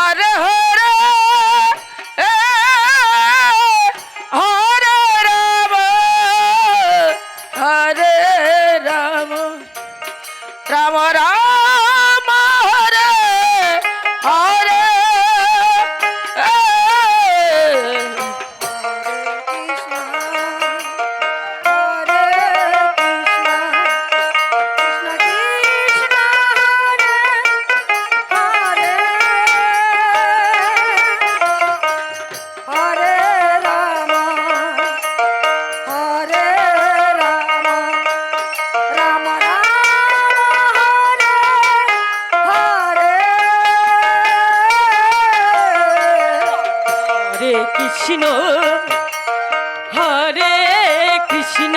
R Krishna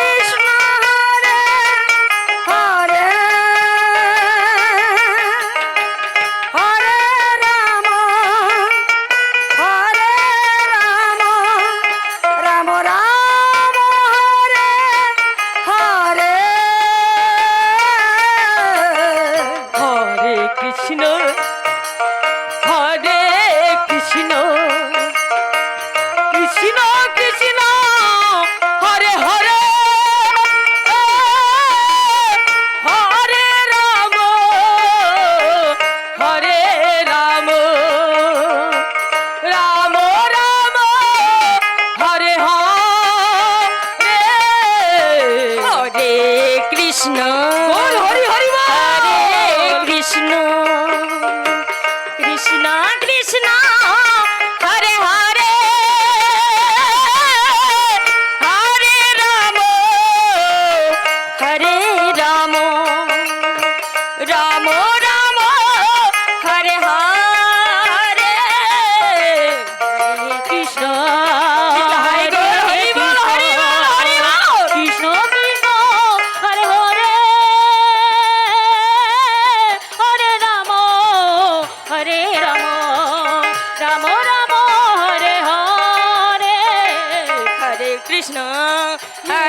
Krishna. Krishna. Bol